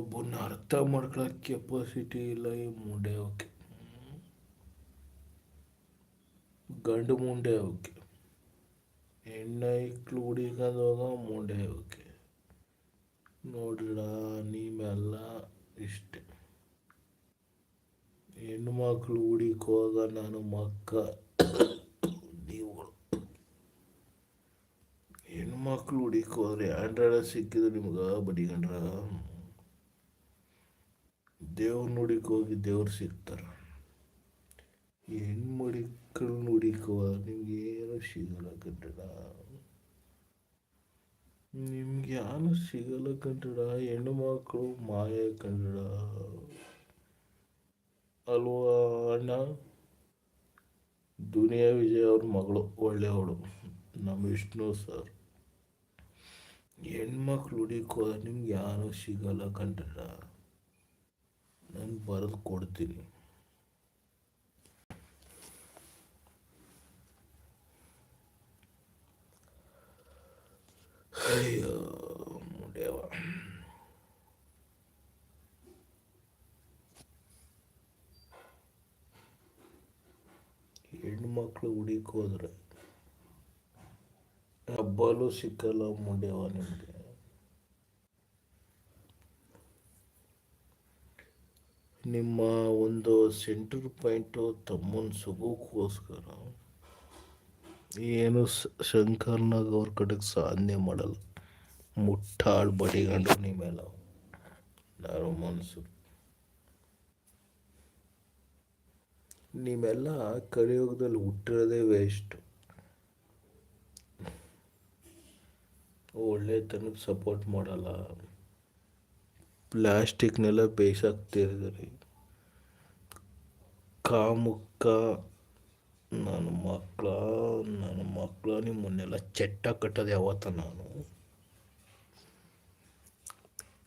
ಒಬ್ಬನ್ನ ಅರ್ಥ ಮಾಡ್ಕೊಳ್ಳೋಕೆ ಕೆಪಾಸಿಟಿ ಇಲ್ಲ, ಈ ಮುಂಡೆ ಅವಕ್ಕೆ ಗಂಡು ಮುಂಡೆ ಅವಕ್ಕೆ ಹೆಣ್ಣೈಕ್ಳು ಹುಡಿಕೊಂಡೋಗ ಮುಂಡೆ ಅವಕ್ಕೆ ನೋಡಿಡ ನೀವೆಲ್ಲ ಇಷ್ಟೆ. ಹೆಣ್ಣು ಮಕ್ಕಳು ಹುಡಿಕೋಗ ನಾನು ಮಕ್ಕ. ನೀವುಗಳು. ಹೆಣ್ಮಕ್ಳು ಹುಡಿಕೋದ್ರೆ ಆಂಡ್ರಾಯ್ಡ್ ಸಿಕ್ಕಿದ್ರೆ ನಿಮ್ಗೆ ಬಡಿಗಂಡ್ರ ದೇವ್ರನ್ನ ಹುಡಿಕ್ ಹೋಗಿ ದೇವ್ರು ಸಿಗ್ತಾರ. ಹೆಣ್ಣು ಹೆಣ್ಮಡಿಕಳು ನುಡಿಕುವ ನಿಮ್ಗೆ ಏನು ಸಿಗಲ್ಲ ಕಟ್ಟಡ ನಿಮ್ಗೆ ಏನು ಸಿಗಲ್ಲ ಕಟ್ಟಡ ಹೆಣ್ಣು ಮಕ್ಕಳು ಮಾಯ ಕಂಡಡ ಅಲ್ವಾ ಅಣ್ಣ? ದುನಿಯಾ ವಿಜಯ್ ಅವ್ರ ಮಗಳು ಒಳ್ಳೆಯವಳು ನಮ್ಮ ವಿಷ್ಣು ಸರ್. ಹೆಣ್ಮಕ್ಳು ಹುಡುಕೋದ್ರೆ ನಿಮ್ಗೆ ಯಾರು ಸಿಗಲ್ಲ ಕಂಡ್ರ ನಾನು ಬರೆದು ಕೊಡ್ತೀನಿ. ಅಯ್ಯೋ ಮುಡ್ಯವ ಹೆಣ್ಮಕ್ಳು ಹುಡುಕೋದ್ರೆ ಹಬ್ಬಲು ಸಿಕ್ಕಲ್ಲ ಮುಂಡೆವ ನಿಮಗೆ. ನಿಮ್ಮ ಒಂದು ಸೆಂಟ್ರ್ ಪಾಯಿಂಟು ತಮ್ಮನ ಸುಗೋಕ್ಕೋಸ್ಕರ ಏನು ಶಂಕರ್ನಾಗ ಅವ್ರ ಕಡೆಗೆ ಸಾಧನೆ ಮಾಡಲ್ಲ. ಮುಟ್ಟಾಳು ಬಡಿಗಂಡು ನಿಮ್ಮೆಲ್ಲ ನಾನು ಮನಸ್ಸು ನೀವೆಲ್ಲ ಕಲಿಯುಗದಲ್ಲಿ ಹುಟ್ಟಿರೋದೇ ವೇಸ್ಟು ಒಳ್ಳೆತನಕ್ಕೆ ಸಪೋರ್ಟ್ ಮಾಡಲ್ಲ. ಪ್ಲಾಸ್ಟಿಕ್ನೆಲ್ಲ ಬೇಯಿಸಾಕ್ತಿದ್ದಾರೆ ಕಾಮುಕ್ಕ ನನ್ನ ಮಕ್ಕಳ ನನ್ನ ಮಕ್ಕಳ ನಿಮ್ಮನ್ನೆಲ್ಲ ಚೆಟ್ಟ ಕಟ್ಟೋದು ಯಾವತ್ತ ನಾನು.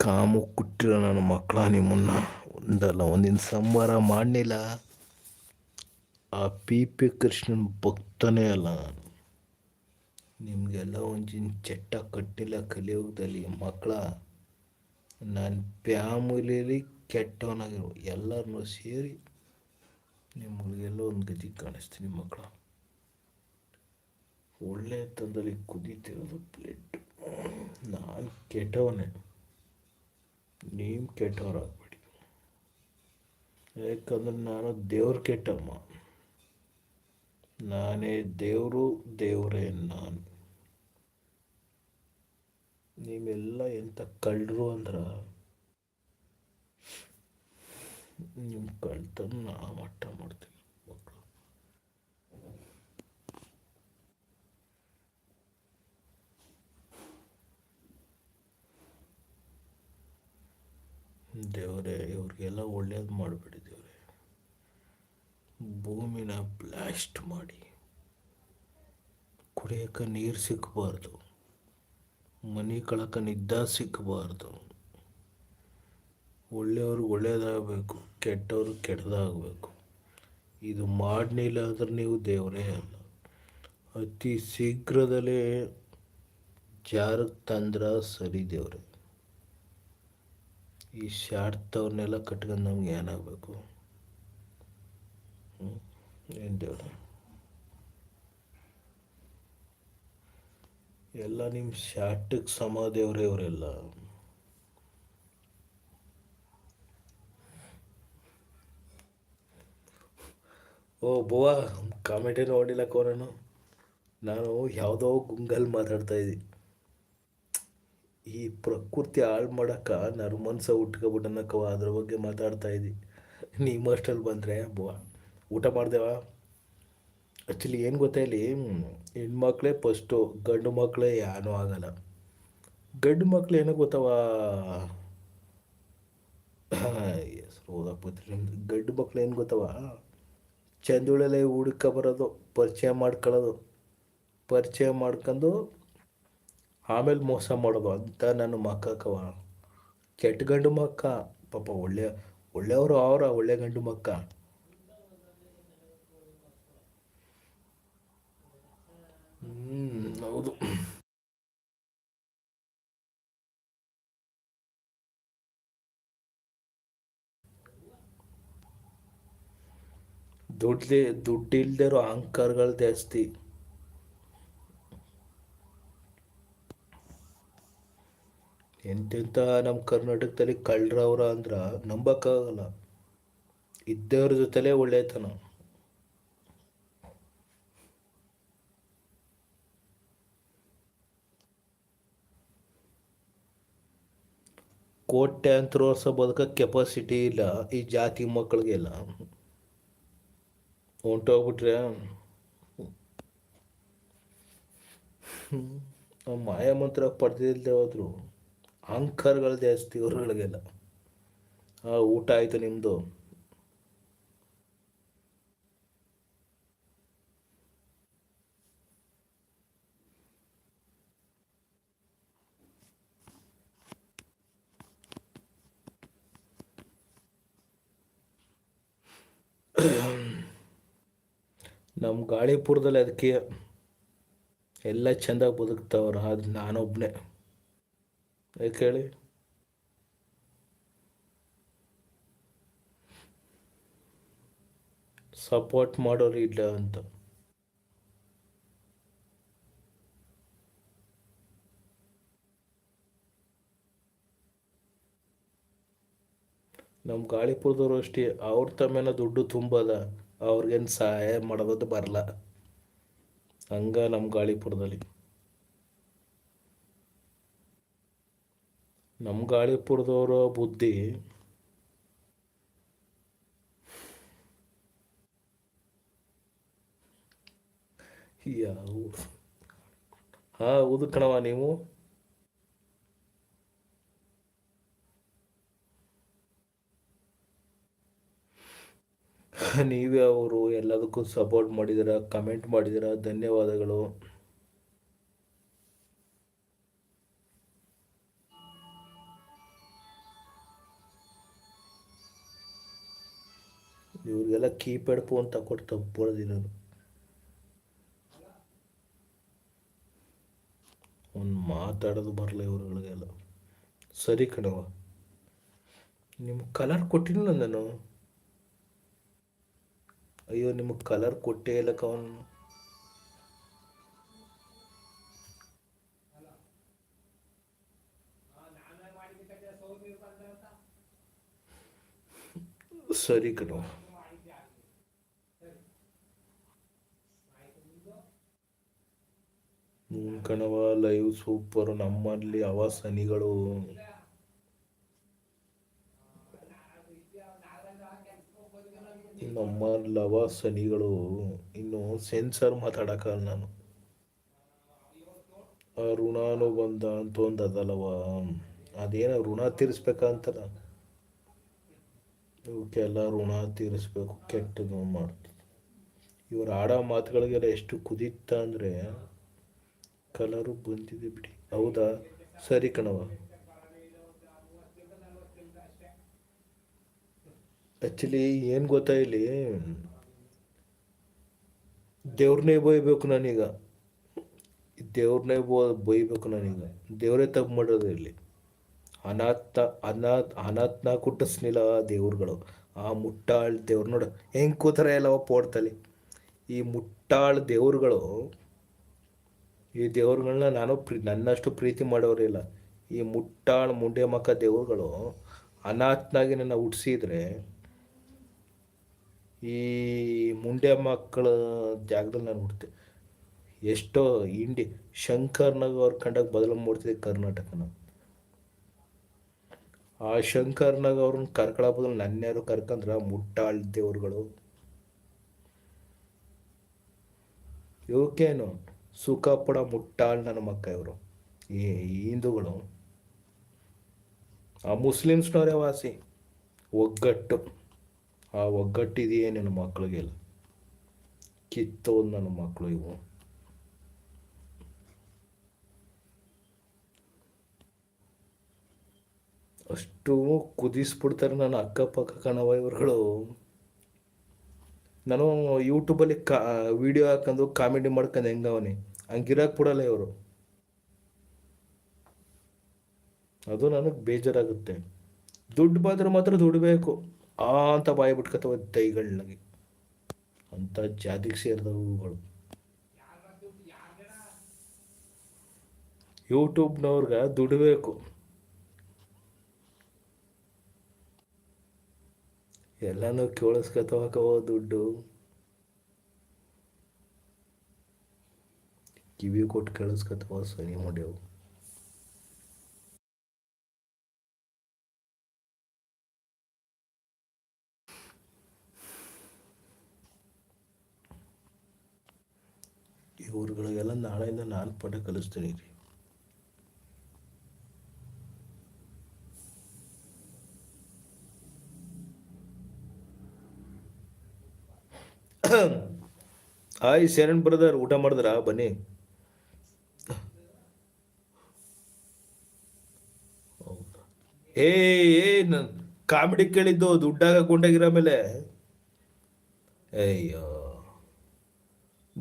ಕಾಮು ಕುಟ್ಟಿರೋ ನನ್ನ ಮಕ್ಕಳ ನಿಮ್ಮನ್ನ ಒಂದಲ್ಲ, ಒಂದಿನ ಸಂಬಾರ ಮಾಡಲಿಲ್ಲ ಆ ಪಿ ಪಿ ಕೃಷ್ಣನ ಭಕ್ತನೇ ಅಲ್ಲ ನಾನು. ನಿಮಗೆಲ್ಲ ಒಂದಿನ ಚೆಟ್ಟ ಕಟ್ಟಿಲ್ಲ ಕಲಿಯುಗದಲ್ಲಿ ಮಕ್ಕಳ ನಾನು ಫ್ಯಾಮಿಲಿಯಲ್ಲಿ ಕೆಟ್ಟವನಾಗಿರು ಎಲ್ಲರನ್ನೂ ಸೇರಿ ನಿಮಗೆಲ್ಲ ಒಂದು ಗತಿ ಕಾಣಿಸ್ತೀನಿ ಮಕ್ಕಳು. ಒಳ್ಳೆ ತಂದಲ್ಲಿ ಕುದೀತಿರೋದು ಪ್ಲೇಟ್ ನಾನು ಕೆಟ್ಟವನೇ. ನೀವು ಕೆಟ್ಟವರಾಗಬೇಡಿ. ಯಾಕಂದ್ರೆ ನಾನು ದೇವ್ರ ಕೆಟ್ಟಮ್ಮ. ನಾನೇ ದೇವರು, ದೇವರೇ ನಾನು. ನೀವೆಲ್ಲ ಎಂಥ ಕಳ್ಳರು ಅಂದ್ರೆ ನಿಮ್ಮ ಕಳ್ತನ ಮಟ್ಟ ಮಾಡ್ತೀನಿ ಮಕ್ಕಳು ದೇವರೇ, ಇವ್ರಿಗೆಲ್ಲ ಒಳ್ಳೇದು ಮಾಡಿಬಿಡಿ ದೇವರೇ. ಭೂಮಿನ ಬ್ಲಾಸ್ಟ್ ಮಾಡಿ. ಕುಡಿಯೋಕೆ ನೀರು ಸಿಕ್ಕಬಾರ್ದು ಮನೆ ಕಳಕ ನಿದ್ದ ಸಿಕ್ಕಬಾರ್ದು ಒಳ್ಳೆಯವ್ರಿಗೆ ಒಳ್ಳೆಯದಾಗಬೇಕು ಕೆಟ್ಟವ್ರಿಗೆ ಕೆಟ್ಟದಾಗಬೇಕು. ಇದು ಮಾಡಲಿಲ್ಲ ಅಂದ್ರೆ ನೀವು ದೇವರೇ ಅಲ್ಲ. ಅತಿ ಶೀಘ್ರದಲ್ಲೇ ಜಾರಕ್ಕೆ ತಂದ್ರೆ ಸರಿ ದೇವ್ರೆ. ಈ ಶಾಡ್ತವ್ರನ್ನೆಲ್ಲ ಕಟ್ಕೊಂಡು ನಮ್ಗೆ ಏನಾಗಬೇಕು? ಏನು ಎಲ್ಲ ನಿಮ್ಮ ಶಾಟಕ್ಕೆ ಸಮ ದೇವ್ರೆ ಅವರೆಲ್ಲ ಓ, ಬುವ ಕಾಮೆಂಟೇ ನೋಡಿಲ್ಲ ಕೋರನು ನಾನು ಯಾವುದೋ ಗುಂಗಲ್ ಮಾತಾಡ್ತಾ ಇದ್ದೀನಿ. ಈ ಪ್ರಕೃತಿ ಹಾಳು ಮಾಡೋಕ್ಕೆ ನಾನು ಮನ್ಸ ಉಟ್ಕೊಬಿಟ್ಟನಕ್ಕವ, ಅದ್ರ ಬಗ್ಗೆ ಮಾತಾಡ್ತಾ ಇದ್ದಿ ನಿಮ್ಮ ಅಷ್ಟಲ್ಲಿ ಬಂದರೆ, ಬುವ, ಊಟ ಮಾಡ್ದೇವ? ಆ್ಯಕ್ಚುಲಿ ಏನು ಗೊತ್ತಾ ಇಲ್ಲಿ, ಹೆಣ್ಮಕ್ಳೇ ಫಸ್ಟು ಗಂಡು ಮಕ್ಕಳೇ ಏನೂ ಆಗಲ್ಲ. ಗಂಡು ಮಕ್ಳು ಏನೋ ಗೊತ್ತವ? ಓದಕ್ಕೆ ನಿಮ್ದು ಗಂಡು ಮಕ್ಳು ಏನು ಗೊತ್ತವ? ಚಂದುಳಲೆ ಹುಡುಕ ಬರೋದು, ಪರಿಚಯ ಮಾಡ್ಕೊಳ್ಳೋದು, ಪರಿಚಯ ಮಾಡ್ಕೊಂಡು ಆಮೇಲೆ ಮೋಸ ಮಾಡೋದು ಅಂತ ನಾನು ಮಕ್ಕಕ್ಕವ ಕೆಟ್ಟ ಗಂಡು ಮಕ್ಕ, ಪಾಪ ಒಳ್ಳೆಯ ಒಳ್ಳೆಯವರು ಅವರ ಒಳ್ಳೆ ಗಂಡು ಮಕ್ಕ. ಹ್ಞೂ ಹೌದು. ದುಡ್ಡು ದುಡ್ಡು ಇಲ್ದೇ ಇರೋ ಅಹಂಕಾರಗಳು ಜಾಸ್ತಿ. ಎಂತೆಂಥ ನಮ್ಮ ಕರ್ನಾಟಕದಲ್ಲಿ ಕಳ್ಳರವ್ರ ಅಂದ್ರೆ ನಂಬಕ್ಕಾಗಲ್ಲ. ಇದ್ದವ್ರ ಜೊತೆಲೇ ಒಳ್ಳೆತನ. ಕೋಟ್ಯಾಂತರ ವರ್ಷ ಬದುಕ ಕೆಪಾಸಿಟಿ ಇಲ್ಲ ಈ ಜಾತಿ ಮಕ್ಕಳಿಗೆಲ್ಲ ಹೊಂಟೋಗ್ಬಿಟ್ರೆ ಮಾಯ ಮಂತ್ರ ಪಡೆದಿಲ್ಲದೆ ಹೋದ್ರು. ಅಂಕರ್ಗಳು ಜಾಸ್ತಿ ಅವ್ರಗಳಿಗೆಲ್ಲ ಆ ಊಟ ಆಯಿತು ನಿಮ್ಮದು ನಮ್ಮ ಗಾಳಿಪುರದಲ್ಲಿ ಅದಕ್ಕೆ ಎಲ್ಲ ಚೆಂದಾಗಿ ಬದುಕ್ತಾವ್ರ ಅದು ನಾನೊಬ್ಬನೇ ಯಾಕೆ ಹೇಳಿ? ಸಪೋರ್ಟ್ ಮಾಡೋರು ಇಲ್ಲ ಅಂತ. ನಮ್ಮ ಗಾಳಿಪುರದವರು ಅಷ್ಟೇ, ಅವ್ರ ತಮ್ಮೇನ ದುಡ್ಡು ತುಂಬದ. ಅವ್ರಿಗೇನು ಸಹಾಯ ಮಾಡೋದು ಬರಲ್ಲ ಹಂಗ ನಮ್ಮ ಗಾಳಿಪುರದಲ್ಲಿ. ನಮ್ಮ ಗಾಳಿಪುರದವರ ಬುದ್ಧಿ ಯಾವ ಹಾ ಹೌದು ಕಣವ ನೀವು? ನೀವೇ ಅವರು ಎಲ್ಲದಕ್ಕೂ ಸಪೋರ್ಟ್ ಮಾಡಿದ್ದೀರಾ ಕಮೆಂಟ್ ಮಾಡಿದಿರ, ಧನ್ಯವಾದಗಳು. ಇವ್ರಿಗೆಲ್ಲ ಕೀಪ್ಯಾಡ್ ಫೋನ್ ತಗೊಟ್ಟು ನಾನು. ಒಂದು ಮಾತಾಡೋದು ಬರಲ್ಲ ಇವ್ರುಗಳಿಗೆಲ್ಲ. ಸರಿ ಕಣವ ನಿಮ್ಗೆ ಕಲರ್ ಕೊಟ್ಟಿಲ್ಲ ನಾನು. ಅಯ್ಯೋ ನಿಮಗೆ ಕಲರ್ ಕೊಟ್ಟೇ ಇಲ್ಲ ಕವನ್. ಸರಿ ಕಣ. ಕಣವ ಲೈವ್ ಸೂಪರ್ ನಮ್ಮಲ್ಲಿ ಅವಾಸನಿಗಳು ನಮ್ಮ ಲವ ಸನಿಗಳು ಇನ್ನು ಸೆನ್ಸರ್ ಮಾತಾಡೋಕ್ಕಲ್ಲ ನಾನು. ಋಣಾನು ಬಂದ ಅಂತ ಒಂದು ಅದಲ್ಲವ ಅದೇನೋ ಋಣ ತೀರಿಸ್ಬೇಕಂತಲ್ಲ ಇವಕ್ಕೆಲ್ಲ ಋಣ ತೀರಿಸ್ಬೇಕು ಕೆಟ್ಟದು ಮಾಡ್ತದೆ ಇವರು ಆಡೋ ಮಾತುಗಳಿಗೆಲ್ಲ ಎಷ್ಟು ಕುದೀತ ಅಂದರೆ ಕಲರು ಬಂದಿದೆ ಬಿಡಿ. ಹೌದಾ? ಸರಿ ಕಣವ ಆ್ಯಕ್ಚುಲಿ ಏನು ಗೊತ್ತಾ ಇಲ್ಲಿ? ದೇವ್ರನ್ನೇ ಬೈಬೇಕು ನಾನೀಗ. ದೇವ್ರನ್ನೇ ಬೈಬೇಕು ನಾನೀಗ. ದೇವರೇ ತಪ್ಪು ಮಾಡೋದು ಇಲ್ಲಿ. ಅನಾಥ ಅನಾಥ, ಅನಾಥನ ಕುಟ್ಟಿಸ್ನಿಲ್ಲ ದೇವ್ರುಗಳು. ಆ ಮುಟ್ಟಾಳ್ ದೇವ್ರು ನೋಡು. ಹೆಂಗೆ ಕೂತಾರೆ ಎಲ್ಲವ ಪೋಡ್ತಲ್ಲಿ ಈ ಮುಟ್ಟಾಳ್ ದೇವ್ರುಗಳು, ಈ ದೇವ್ರುಗಳನ್ನ ನಾನು ಪ್ರೀ, ನನ್ನಷ್ಟು ಪ್ರೀತಿ ಮಾಡೋರಿಲ್ಲ ಈ ಮುಟ್ಟಾಳ್ ಮುಂಡೆ ಮಕ್ಕ ದೇವ್ರುಗಳು ಅನಾಥನಾಗಿ ನನ್ನ ಹುಟ್ಟಿಸಿದ್ರೆ ಈ ಮುಂಡೆ ಮಕ್ಕಳ ಜಾಗದಲ್ಲಿ ನಾನು ಹುಡ್ತೆ. ಎಷ್ಟೋ ಇಂಡಿ ಶಂಕರ್ನಾಗ ಅವ್ರ ಕಂಡಾಗ ಬದಲು ಮೂಡ್ತಿದೆ ಕರ್ನಾಟಕನ ಆ ಶಂಕರ್ನಾಗ ಅವ್ರನ್ನ ಕರ್ಕೊಳ ಬದಲು ನನ್ಯಾರು ಕರ್ಕಂದ್ರ ಮುಟ್ಟಾಳ್ ದೇವ್ರುಗಳು. ಇವಕ್ಕೇನು ಸುಖ ಪಡ ಮುಟ್ಟಾಳ್ ನನ್ನ ಮಕ್ಕ ಇವರು. ಈ ಹಿಂದೂಗಳು. ಆ ಮುಸ್ಲಿಮ್ಸ್ನವರೇ ವಾಸಿ. ಒಗ್ಗಟ್ಟು. ಆ ಒಗ್ಗಟ್ಟಿದೆಯೇ ನನ್ನ ಮಕ್ಕಳಿಗೆಲ್ಲ ಕಿತ್ತೋದು ನನ್ನ ಮಕ್ಕಳು ಇವು. ಅಷ್ಟು ಕುದಿಸ್ಬಿಡ್ತಾರೆ ನನ್ನ ಅಕ್ಕಪಕ್ಕ ಕಣವ ಇವರುಗಳು ನಾನು ಯೂಟ್ಯೂಬಲ್ಲಿ ಕಾ, ವಿಡಿಯೋ ಹಾಕೊಂಡು ಕಾಮಿಡಿ ಮಾಡ್ಕೊಂಡು ಹೆಂಗವನಿ? ಹಂಗಿರಕ್ಕೆ ಬಿಡಲ್ಲ ಇವರು. ಅದು ನನಗೆ ಬೇಜಾರಾಗುತ್ತೆ. ದುಡ್ಡು ಬಂದರೆ ಮಾತ್ರ ದುಡ್ಬೇಕು. ಆ ಅಂತ ಬಾಯಿ ಬಿಟ್ಕೊತವ ದೈಗಳನ್ನಾಗಿ ಅಂತ ಜಾತಿಗೆ ಸೇರಿದವುಗಳು ಯೂಟ್ಯೂಬ್ನವ್ರಿಗೆ ದುಡಿಬೇಕು ಎಲ್ಲನೂ ಕೇಳಿಸ್ಕೊತವಕವ ದುಡ್ಡು. ಕಿವಿ ಕೊಟ್ಟು ಕೇಳಿಸ್ಕೊತವ ಸನಿ ಮಾಡ್ಯವು ಇವ್ರುಗಳಿಗೆಲ್ಲ ನಾಳೆಯಿಂದ ನಾನು ಪಾಠ ಕಲಿಸ್ತೀನಿ ರೀ. ಆಯ್ ಶರಣ್ ಬ್ರದರ್, ಊಟ ಮಾಡಿದ್ರ? ಬನ್ನಿ. ಏ ಏ ಕಾಮಿಡಿ ಕೇಳಿದ್ದು, ದುಡ್ಡಾಗ ಕೊಂಡಾಗಿರೋ ಮೇಲೆ. ಅಯ್ಯೋ.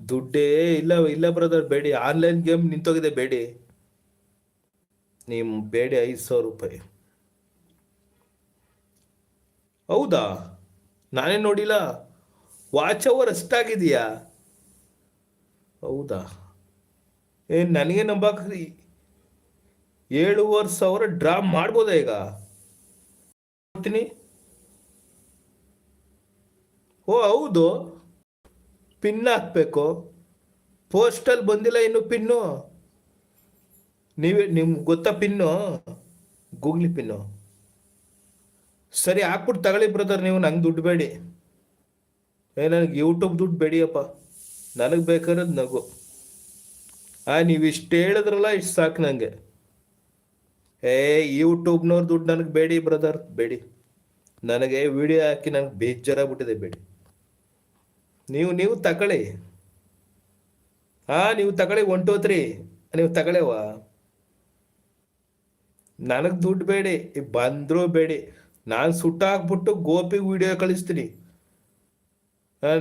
ದುಡ್ಡೇ ಇಲ್ಲ ಇಲ್ಲ ಬ್ರದರ್ ಬೇಡಿ. ಆನ್ಲೈನ್ ಗೇಮ್ ನಿಂತೋಗಿದೆ, ಬೇಡಿ. ನಿಮ್ಮ ಬೇಡಿ ಐದು ಸಾವಿರ ರೂಪಾಯಿ. ಹೌದಾ? ನಾನೇ ನೋಡಿಲ್ಲ. ವಾಚ್ ಅವರ್ ಅಷ್ಟಾಗಿದೆಯಾ ಹೌದಾ? ಏ ನನಗೆ ನಂಬಕ್ ಏಳುವರೆ ಸಾವಿರ ಡ್ರಾ ಮಾಡ್ಬೋದಾ ಈಗ? ಮಾಡ್ತೀನಿ. ಓ, ಹೌದು. ಪಿನ್ ಹಾಕ್ಬೇಕು ಪೋಸ್ಟಲ್ಲಿ ಬಂದಿಲ್ಲ ಇನ್ನು ಪಿನ್ನು. ನೀವೇ ನಿಮ್ಗೆ ಗೊತ್ತಾ ಪಿನ್ನು? Googly pin. ಸರಿ ಹಾಕ್ಬಿಟ್ಟು ತಗೊಳ್ಳಿ ಬ್ರದರ್ ನೀವು ನಂಗೆ ದುಡ್ಡು ಬೇಡಿ. ಏ, ನನಗೆ ಯೂಟ್ಯೂಬ್ ದುಡ್ಡು ಬೇಡಿಯಪ್ಪ. ನನಗೆ ಬೇಕಾಗಿರೋದು ನಗು. ಆ, ನೀವು ಇಷ್ಟು ಹೇಳಿದ್ರಲ್ಲ, ಇಷ್ಟು ಸಾಕು ನನಗೆ ಏ ಯೂಟ್ಯೂಬ್ನವ್ರ ದುಡ್ಡು ನನಗೆ ಬೇಡಿ ಬ್ರದರ್ ಬೇಡಿ. ನನಗೆ ವಿಡಿಯೋ ಹಾಕಿ ನನಗೆ ಬೇಜಾರಾಗ್ಬಿಟ್ಟಿದೆ, ಬೇಡಿ. ನೀವು ನೀವು ತಗೊಳ್ಳಿ ಹಾ ನೀವು ತಗೊಳ್ಳಿ ಒನ್ ತ್ರೀ ನೀವು ತಗೊಳ್ಳೇವ ನನಗೆ ದುಡ್ಡು ಬೇಡಿ ಬಂದರೂ ಬೇಡಿ. ನಾನು ಸುಟ್ಟಾಕ್ಬಿಟ್ಟು ಗೋಪಿಗೆ ವಿಡಿಯೋ ಕಳಿಸ್ತೀನಿ.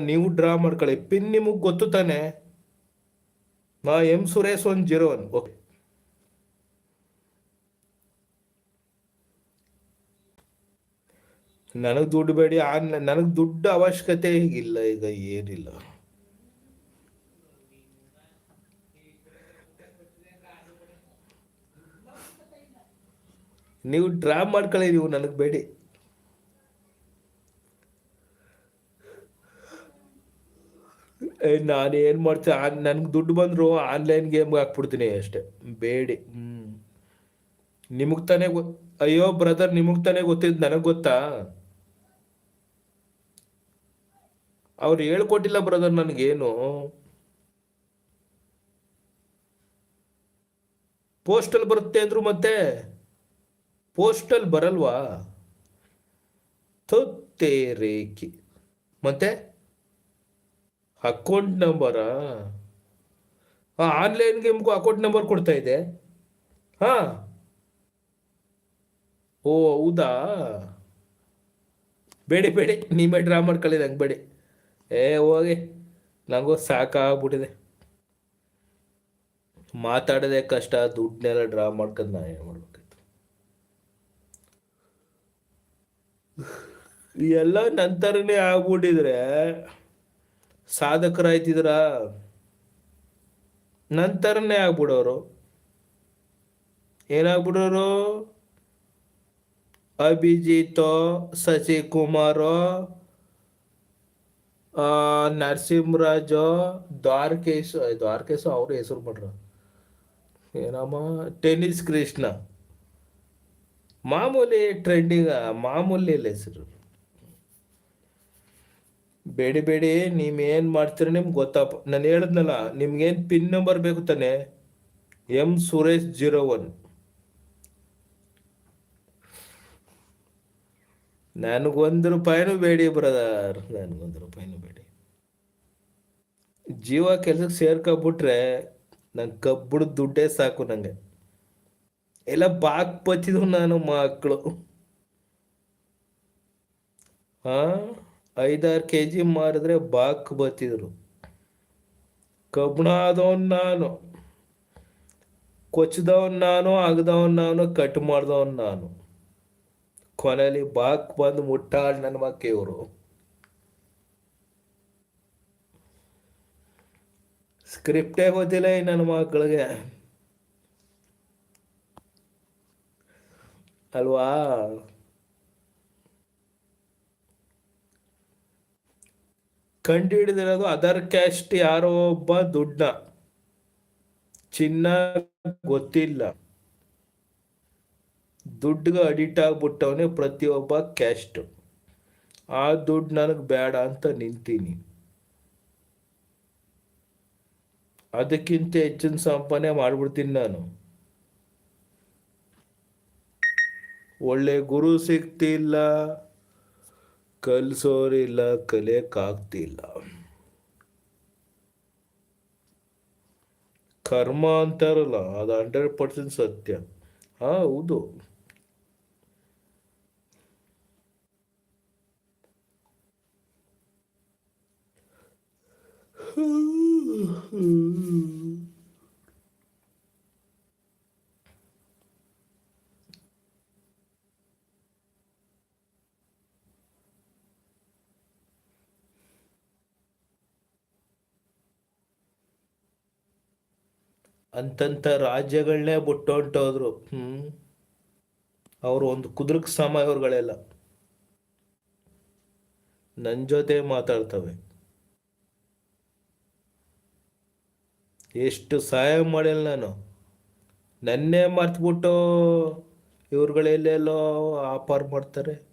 ನೀವು ಡ್ರಾ ಮಾಡ್ಕೊಳ್ಳಿ. ಪಿನ್ ನಿಮಗೆ ಗೊತ್ತು ತಾನೆ? M Suresh one zero one. Okay. ನನಗೆ ದುಡ್ಡು ಬೇಡಿ ಆನ್ಲೈನ್ ನನಗೆ ದುಡ್ಡು ಅವಶ್ಯಕತೆ ಇಲ್ಲ, ಈಗ ಏನಿಲ್ಲ. ನೀವು ಡ್ರಾ ಮಾಡ್ಕೊಳ್ಳಿ, ನೀವು ನನಗೆ ಬೇಡಿ. ನಾನು ಏನು ಮಾಡ್ತೀನಿ ನನಗೆ ದುಡ್ಡು ಬಂದ್ರು ಆನ್ಲೈನ್ ಗೇಮ್ ಹಾಕ್ಬಿಡ್ತೀನಿ ಅಷ್ಟೇ. ಬೇಡಿ. ಹ್ಮ್. ನಿಮಗೆ ತಾನೇ ಅಯ್ಯೋ, ಬ್ರದರ್, ನಿಮಗ್ ತಾನೇ ಗೊತ್ತಿದ್ದು ನನಗೆ ಗೊತ್ತಾ? ಅವ್ರು ಹೇಳ್ಕೊಟ್ಟಿಲ್ಲ ಬ್ರದರ್ ನನಗೇನು ಪೋಸ್ಟಲ್ ಬರುತ್ತೆ ಅಂದ್ರು ಮತ್ತೆ? ಪೋಸ್ಟಲ್ ಬರಲ್ವಾ? ತೊತ್ತೆ ರೇಖಿ. ಮತ್ತೆ? ಅಕೌಂಟ್ ನಂಬರಾ ಆನ್ಲೈನ್ಗೆ ನಿಮಗೂ ಅಕೌಂಟ್ ನಂಬರ್ ಕೊಡ್ತಾ ಇದೆ. ಹಾ? ಓ, ಹೌದಾ? ಬೇಡಿ ಬೇಡಿ, ನೀವೇ ಡ್ರಾ ಮಾಡ್ಕೊಳ್ಳಿ ನಂಗೆ ಬೇಡಿ. ಏ, ಹೋಗಿ. ನನಗೂ ಸಾಕಾಗ್ಬಿಟ್ಟಿದೆ. ಮಾತಾಡೋದೇ ಕಷ್ಟ, ದುಡ್ಡನ್ನೆಲ್ಲ ಡ್ರಾ ಮಾಡ್ಕೊಂಡು ನಾನು ಏನು ಮಾಡ್ಬೇಕಿತ್ತು? ಎಲ್ಲ ನಂತರನೇ ಆಗ್ಬಿಟ್ಟಿದ್ರೆ. ಸಾಧಕರಾಯ್ತಿದ್ರ ನಂತರನೇ ಆಗ್ಬಿಡೋರು. ಏನಾಗ್ಬಿಡೋರು? ಅಭಿಜಿತೋ, ಸಚಿಕುಮಾರೋ ನರಸಿಂಹರಾಜು ದ್ವಾರಕೇಶ್ ದ್ವಾರಕೇಶ್ ಅವ್ರ ಹೆಸರು ಮಾಡ್ರ ಏನಮ್ಮ? ಟೆನಿಸ್ ಕೃಷ್ಣ. ಮಾಮೂಲಿ ಟ್ರೆಂಡಿಂಗ್ ಮಾಮೂಲಿ ಹೆಸರು. ಬೇಡಿ ಬೇಡಿ ನೀವೇನು ಮಾಡ್ತೀರ ನಿಮ್ಗೆ ಗೊತ್ತಪ್ಪ ನಾನು ಹೇಳಿದ್ನಲ್ಲ, ನಿಮ್ಗೇನು ಪಿನ್ ನಂಬರ್ ಬೇಕು ತಾನೆ? M Suresh zero one. ನನಗೊಂದು ರೂಪಾಯಿನೂ ಬೇಡಿ ಬ್ರದರ್ ನನಗೊಂದು ರೂಪಾಯಿನೂ ಬೇಡಿ. ಜೀವ ಕೆಲ್ಸಕ್ಕೆ ಸೇರ್ಕೊಬಿಟ್ರೆ ನಂಗೆ ಕಬ್ಬಿಡ ದುಡ್ಡೇ ಸಾಕು ನನಗೆ ಎಲ್ಲ ಬಾಕ್ ಬಚ್ಚಿದ್ರು ನಾನು ಮಕ್ಕಳು ಹಾ? ಐದಾರು ಕೆ ಜಿ ಮಾರಿದ್ರೆ ಬಾಕ್ ಬತ್ತಿದ್ರು ಕಬ್ಬಣ ನಾನು. ಕೊಚ್ಚದವನ್ ನಾನು ಅಗದವನ್ ನಾನು ಕಟ್ ಮಾಡ್ದವನ್ ನಾನು. ಕೊನೆಯಲ್ಲಿ ಬಾಕ್ ಬಂದು ಮುಟ್ಟಾಳ್ ನನ್ನ ಮಕ್ಕ ಇವರು ಸ್ಕ್ರಿಪ್ಟೇ ಗೊತ್ತಿಲ್ಲ ಈ ನನ್ನ ಮಕ್ಕಳಿಗೆ ಅಲ್ವಾ? ಕಂಡು ಹಿಡಿದಿರೋದು ಅದರ್ ಕ್ಯಾಸ್ಟ್ ಯಾರೋ ಒಬ್ಬ ದುಡ್ಡ ಚಿನ್ನ ಗೊತ್ತಿಲ್ಲ. ದುಡ್ಡಿಗೆ ಅಡಿಟ್ ಆಗ್ಬಿಟ್ಟವನೇ ಪ್ರತಿಯೊಬ್ಬ ಕ್ಯಾಸ್ಟ್ ಆ ದುಡ್ಡು ನನಗೆ ಬೇಡ ಅಂತ ನಿಂತೀನಿ. ಅದಕ್ಕಿಂತ ಹೆಚ್ಚಿನ ಸಂಪಾದನೆ ಮಾಡ್ಬಿಡ್ತೀನಿ ನಾನು. ಒಳ್ಳೆ ಗುರು ಸಿಗ್ತಿಲ್ಲ, ಕಲಿಸೋರಿಲ್ಲ, ಕಲಿಯಕ್ಕಾಗ್ತಿಲ್ಲ. ಕರ್ಮ ಅಂತಾರಲ್ಲ, ಅದು ಹಂಡ್ರೆಡ್ ಪರ್ಸೆಂಟ್ ಸತ್ಯ. ಹೌದು. ಅಂತಂತ ರಾಜ್ಯಗಳನ್ನೇ ಬಿಟ್ಟು ಹೊಂಟೋದ್ರು ಹ್ಮ್. ಅವರು ಒಂದು ಕುದುರಕ್ ಸಮ ಇವ್ರುಗಳೆಲ್ಲ. ನನ್ನ ಜೊತೆ ಮಾತಾಡ್ತವೆ. ಎಷ್ಟು ಸಹಾಯ ಮಾಡಿಲ್ಲ ನಾನು. ನನ್ನೇ ಮರ್ತ್ಬಿಟ್ಟು ಇವ್ರುಗಳೆಲ್ಲೆಲ್ಲೋ ಆಫರ್ ಮಾಡ್ತಾರೆ.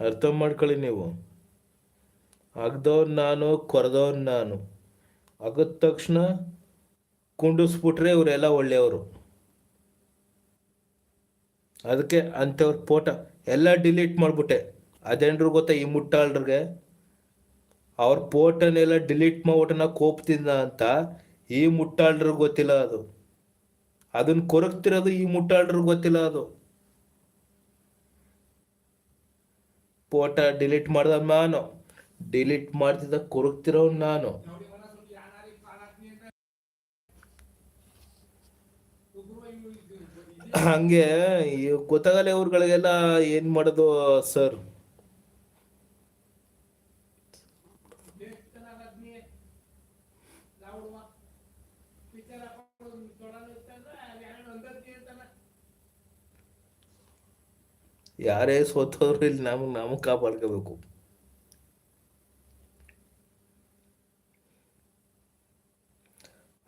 ಅರ್ಥ ಮಾಡ್ಕೊಳ್ಳಿ ನೀವು. ಅಗ್ದವ್ನು ನಾನು, ಕೊರೆದವ್ನು ನಾನು. ಅಗದ ತಕ್ಷಣ ಕುಂಡಿಸ್ಬಿಟ್ರೆ ಇವರೆಲ್ಲ ಒಳ್ಳೆಯವರು. ಅದಕ್ಕೆ ಅಂಥವ್ರ ಫೋಟೋ ಎಲ್ಲ ಡಿಲೀಟ್ ಮಾಡಿಬಿಟ್ಟೆ. ಅದೇನ್ರು ಗೊತ್ತಾ ಈ ಮುಟ್ಟಾಳ್ರಿಗೆ? ಅವ್ರ ಫೋಟೋನೆಲ್ಲ ಡಿಲೀಟ್ ಮಾಡ್ಬಿಟ್ಟು ನಾ ಕೋಪ್ತಿದ್ದ ಅಂತ ಈ ಮುಟ್ಟಾಳ್ರಿಗೆ ಗೊತ್ತಿಲ್ಲ ಅದು. ಅದನ್ನ ಕೊರಗ್ತಿರೋದು ಈ ಮುಟ್ಟಾಳ್ರಿಗೆ ಗೊತ್ತಿಲ್ಲ ಅದು. ಫೋಟೋ ಡಿಲೀಟ್ ಮಾಡ್ದ ನಾನು. ಡಿಲೀಟ್ ಮಾಡ್ತಿದ್ದ ಕೊರಗ್ತಿರೋ ನಾನು. ಹಂಗೆ ಗೊತ್ತಾಗಲ್ಲ ಇವ್ರುಗಳಿಗೆಲ್ಲ ಏನ್ ಮಾಡೋದು ಸರ್? ಯಾರೇ ಸೋತವ್ರು ಇಲ್ಲಿ ನಮಗೆ ನಮಗೆ ಕಾಪಾಡ್ಕೋಬೇಕು.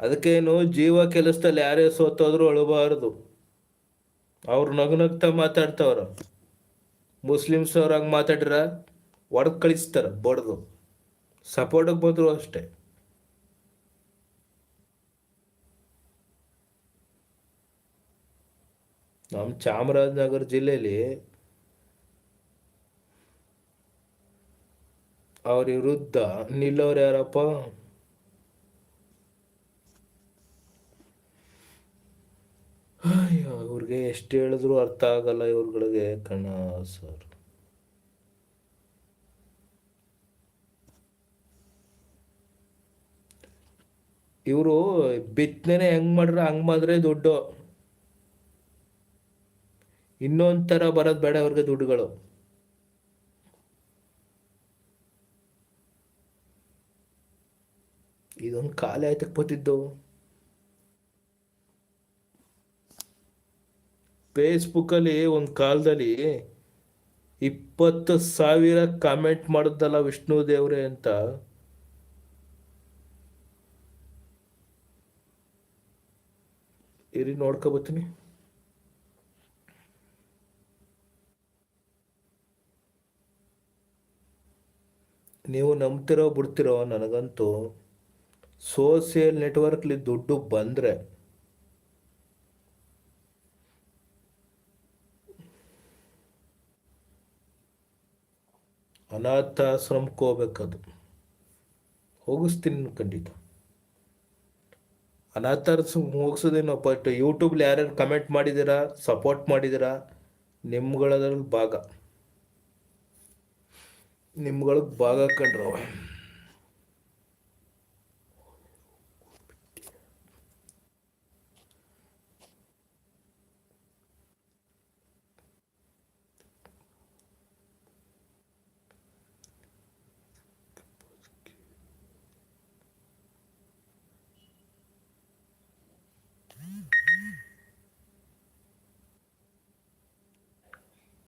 ಅದಕ್ಕೇನು ಜೀವ ಕೆಲಸದಲ್ಲಿ ಯಾರೇ ಸೋತೋದ್ರು ಅಳಬಾರದು. ಅವ್ರು ನಗು ನಗ್ತಾ ಮಾತಾಡ್ತಾವ್ರ. ಮುಸ್ಲಿಮ್ಸ್ ಅವ್ರ ಹಂಗೆ ಮಾತಾಡ್ರ ಒಡೆದು ಕಳಿಸ್ತಾರ ಬಡ್ದು. ಸಪೋರ್ಟಿಗೆ ಬಂದರು ಅಷ್ಟೇ. ನಮ್ಮ ಚಾಮರಾಜನಗರ ಜಿಲ್ಲೆಯಲ್ಲಿ ಅವ್ರ ವಿರುದ್ಧ ನಿಲ್ಲೋರು ಯಾರಪ್ಪ? ಅಯ್ಯೋ, ಇವ್ರಿಗೆ ಎಷ್ಟು ಹೇಳಿದ್ರು ಅರ್ಥ ಆಗಲ್ಲ ಇವ್ರುಗಳಿಗೆ ಕಣ ಸರ್. ಇವರು ಬಿತ್ತನೆ ಹೆಂಗ್ ಮಾಡ್ರ ಹಂಗ್ ಮಾಡಿದ್ರೆ ದುಡ್ಡು. ಇನ್ನೊಂದ್ ತರ ಬರೋದ್ ಬೇಡ ಅವ್ರಿಗೆ ದುಡ್ಡುಗಳು. ಇದೊಂದು ಕಾಲ ಆಯ್ತಕ್ಕೆ ಬತ್ತಿದ್ದು ಫೇಸ್ಬುಕ್ಕಲ್ಲಿ ಒಂದು ಕಾಲದಲ್ಲಿ ಇಪ್ಪತ್ತು ಸಾವಿರ ಕಾಮೆಂಟ್ ಮಾಡಿದ್ದಲ್ಲ ವಿಷ್ಣು ದೇವ್ರೆ ಅಂತ. ಇರಿ ನೋಡ್ಕೊಬತ್ತೀನಿ ನೀವು ನಂಬ್ತಿರೋ, ಬಿಡ್ತಿರೋ ನನಗಂತೂ ಸೋಷಿಯಲ್ ನೆಟ್ವರ್ಕ್ಲಿ ದುಡ್ಡು ಬಂದರೆ ಅನಾಥಾಶ್ರಮಕ್ಕೆ ಹೋಗ್ಬೇಕದು. ಹೋಗಿಸ್ತೀನಿ ಖಂಡಿತ. ಅನಾಥಾಶ್ರಮ ಹೋಗಿಸೋದೇನೋ ಬಟ್ ಯೂಟ್ಯೂಬ್ಲಿ ಯಾರ್ಯಾರು ಕಮೆಂಟ್ ಮಾಡಿದ್ದೀರಾ ಸಪೋರ್ಟ್ ಮಾಡಿದ್ದೀರಾ, ನಿಮ್ಗಳದ್ರಲ್ಲಿ ಭಾಗ. ನಿಮ್ಗಳಿಗೆ ಭಾಗ ಕಂಡ್ರವ